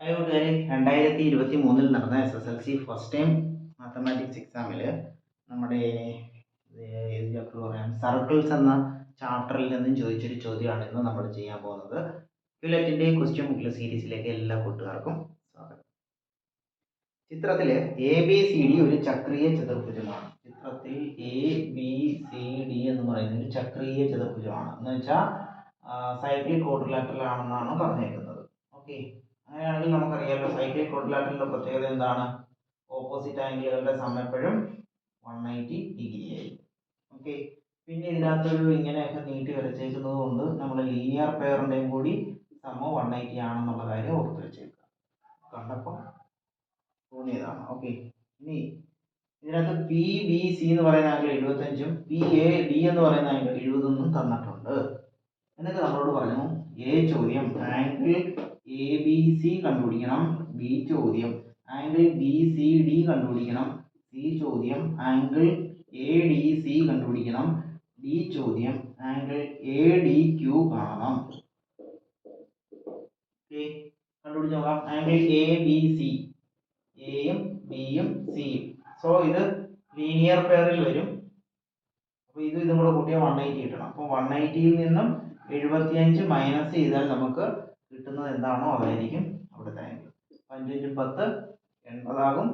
Hi കൂട്ടുകാരെ രണ്ടായിരത്തി ഇരുപത്തി മൂന്നിൽ നടന്ന S S L C first time mathematics എക്സാമിൽ നമ്മുടെ ചാപ്റ്റർ പറയാം? സർക്കിൾസ് എന്ന ചാപ്റ്ററിൽ നിന്നും ചോദിച്ചൊരു ചോദ്യമാണ് ഇന്ന് നമ്മൾ ചെയ്യാൻ പോകുന്നത്. ക്യുലറ്റിന്റെ ക്വസ്റ്റ്യൻ ബുക്കിലെ സീരീസിലേക്ക് എല്ലാ കൂട്ടുകാർക്കും സ്വാഗതം. ചിത്രത്തിൽ എ ബി സി ഡി ഒരു ചക്രീയ ചതുർഭുജമാണ്. ചിത്രത്തിൽ എ ബി സി ഡി എന്ന് പറയുന്ന ഒരു ചക്രീയ ചതുർഭുജമാണ്. എന്ന് വെച്ചാൽ സൈക്ലിക് ക്വാഡ്രിലാറ്ററൽ ആണെന്നാണ് പറഞ്ഞേക്കുന്നത്. ഓക്കെ അങ്ങനെയാണെങ്കിൽ നമുക്കറിയാലോ സൈക്ലിക് ക്വാഡ്രിലാറ്ററിന്റെ പ്രത്യേകത എന്താണ്? ഓപ്പോസിറ്റ് ആംഗിളുകളുടെ സമയപ്പോഴും വൺ നയന്റി ഡിഗ്രി ആയിരിക്കും. ഓക്കെ പിന്നെ ഇതിനകത്തൊരു ഇങ്ങനെയൊക്കെ നീട്ടി വരച്ചേക്കുന്നത് കൊണ്ട് നമ്മൾ ലീനിയർ പെയറിന്റെയും കൂടി സമം വൺ നയന്റി ആണെന്നുള്ള കാര്യം ഓർത്ത് വെച്ചേക്കുക. കണ്ടപ്പോൾ തോന്നിയതാണ്. ഓക്കെ ഇനി ഇതിനകത്ത് പി ബി സി എന്ന് പറയുന്ന ആംഗിൾ എഴുപത്തഞ്ചും പി എ ഡി എന്ന് പറയുന്ന ആംഗിൾ എഴുപതൊന്നും തന്നിട്ടുണ്ട്. എന്നിട്ട് നമ്മളോട് പറഞ്ഞു എ ചോദ്യം ആംഗിൾ എ ബി സി കണ്ടുപിടിക്കണം ബി ചോദ്യം ആംഗിൾ ബി സി ഡി കണ്ടുപിടിക്കണം സി ചോദ്യം ആംഗിൾ എ ഡി സി കണ്ടുപിടിക്കണം ഡി ചോദ്യം ആംഗിൾ എ ഡി ക്യു കാണണം. കണ്ടുപിടിച്ച് നോക്കാം. ആംഗിൾ എ ബി സി എയും ബിയും സിയും സോ ഇത് ലീനിയർ പെയറിൽ വരും. അപ്പോൾ ഇത് ഇതും കൂടെ കൂട്ടിയാൽ വൺ എയ്റ്റി കിട്ടണം. അപ്പോൾ വൺ എയ്റ്റിയിൽ നിന്നും എഴുപത്തിയഞ്ച് മൈനസ് ചെയ്താൽ നമുക്ക് കിട്ടുന്നത് എന്താണോ അതായിരിക്കും അവിടുത്തെ ആംഗിൾ അഞ്ചഞ്ചും പത്ത് എൺപതാകും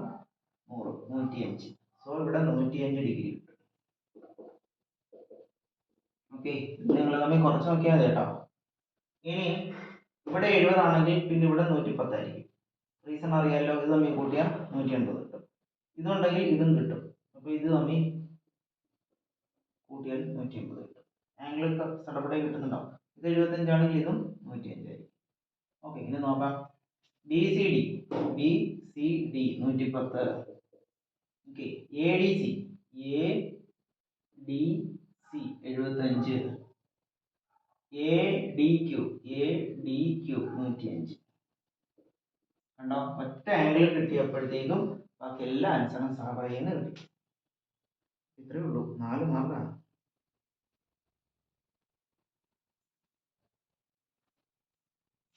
നൂറ് നൂറ്റിയഞ്ച്. സോ ഇവിടെ നൂറ്റിയഞ്ച് ഡിഗ്രി കിട്ടും. ഓക്കെ നിങ്ങൾ തമ്മിൽ കുറച്ച് നോക്കിയാൽ മതി കേട്ടോ. ഇനി ഇവിടെ എഴുപതാണെങ്കിൽ പിന്നെ ഇവിടെ നൂറ്റി പത്തായിരിക്കും റീസൺ അറിയാമല്ലോ ഇത് തമ്മിൽ കൂട്ടിയാൽ നൂറ്റി എൺപത് കിട്ടും. ഇതുണ്ടെങ്കിൽ ഇതും കിട്ടും. അപ്പോൾ ഇത് തമ്മിൽ കൂട്ടിയാൽ നൂറ്റി എൺപത് കിട്ടും. ആംഗിൾ സടപടെ കിട്ടുന്നുണ്ടാവും ഇത് എഴുപത്തഞ്ചാണെങ്കിൽ ഇതും നൂറ്റി അഞ്ചായിരിക്കും ഓക്കെ ഇനി നോക്കാം. B C D B C D നൂറ്റി പത്ത് okay A D C A D C എഴുപത്തഞ്ച് A D Q A D Q കണ്ടോ? ഒറ്റ ആംഗിൾ കിട്ടിയപ്പോഴത്തേക്കും ബാക്കി എല്ലാ ആൻസറും സഹപറയുന്ന കിട്ടി. ഇത്രയേ ഉള്ളൂ. നാല് മാർക്കാണ്